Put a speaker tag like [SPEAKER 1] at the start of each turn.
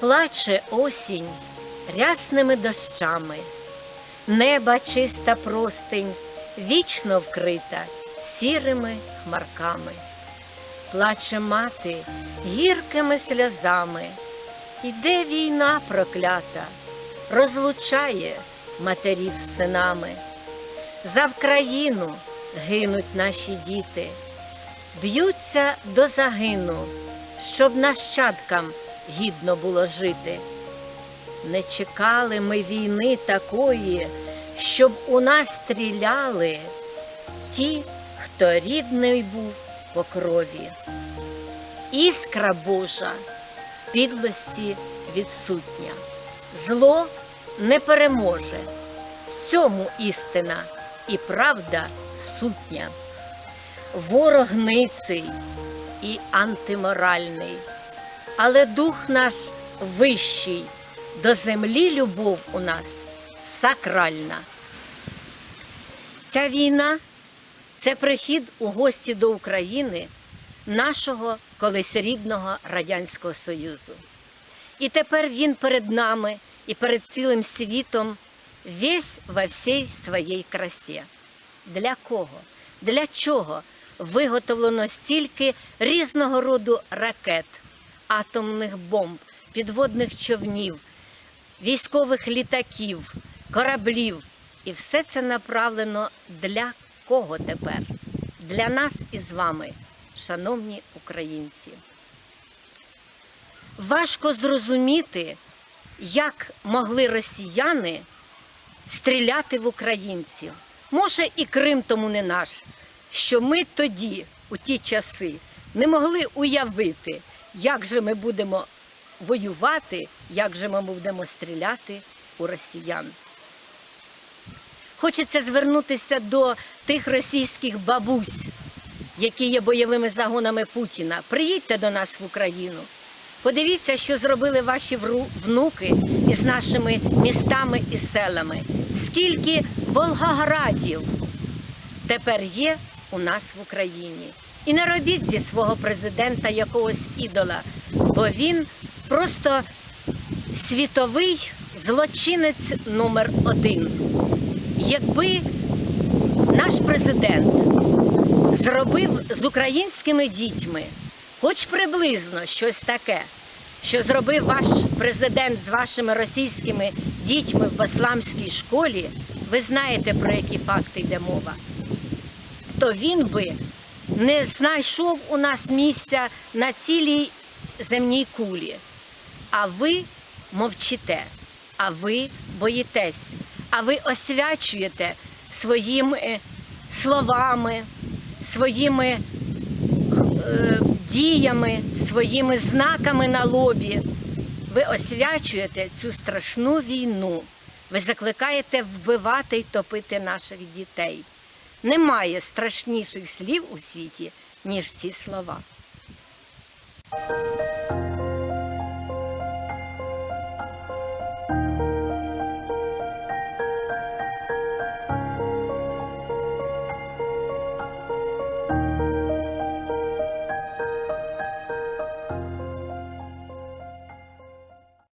[SPEAKER 1] Плаче осінь рясними дощами, неба чиста простень, вічно вкрита сірими хмарками. Плаче мати гіркими сльозами, йде війна проклята, розлучає матерів з синами. За Вкраїну гинуть наші діти, б'ються до загину, щоб нащадкам гідно було жити. Не чекали ми війни такої, щоб у нас стріляли ті, хто рідний був по крові. Іскра Божа в підлості відсутня, зло не переможе, в цьому істина і правда сутня. Ворог ниций і антиморальний, але дух наш вищий, до землі любов у нас сакральна. Ця війна це прихід у гості до України нашого колись рідного Радянського Союзу. І тепер він перед нами і перед цілим світом весь во всій своїй красі. Для кого? Для чого виготовлено стільки різного роду ракет, атомних бомб, підводних човнів, військових літаків, кораблів? І все це направлено для кого тепер? Для нас із вами, шановні українці. Важко зрозуміти, як могли росіяни стріляти в українців. Може, і Крим тому не наш, що ми тоді, у ті часи, не могли уявити, як же ми будемо воювати, як же ми будемо стріляти у росіян. Хочеться звернутися до тих російських бабусь, які є бойовими загонами Путіна. Приїдьте до нас в Україну. Подивіться, що зробили ваші внуки із нашими містами і селами. Скільки Волгоградів тепер є у нас в Україні. І не робіть зі свого президента якогось ідола, бо він просто світовий злочинець номер один. Якби наш президент зробив з українськими дітьми хоч приблизно щось таке, що зробив ваш президент з вашими російськими дітьми в басламській школі, ви знаєте, про які факти йде мова, то він би не знайшов у нас місця на цілій земній кулі. А ви мовчите, а ви боїтесь, а ви освячуєте своїми словами, своїми е, діями, своїми знаками на лобі. Ви освячуєте цю страшну війну. Ви закликаєте вбивати й топити наших дітей. Немає страшніших слів у світі, ніж ці слова.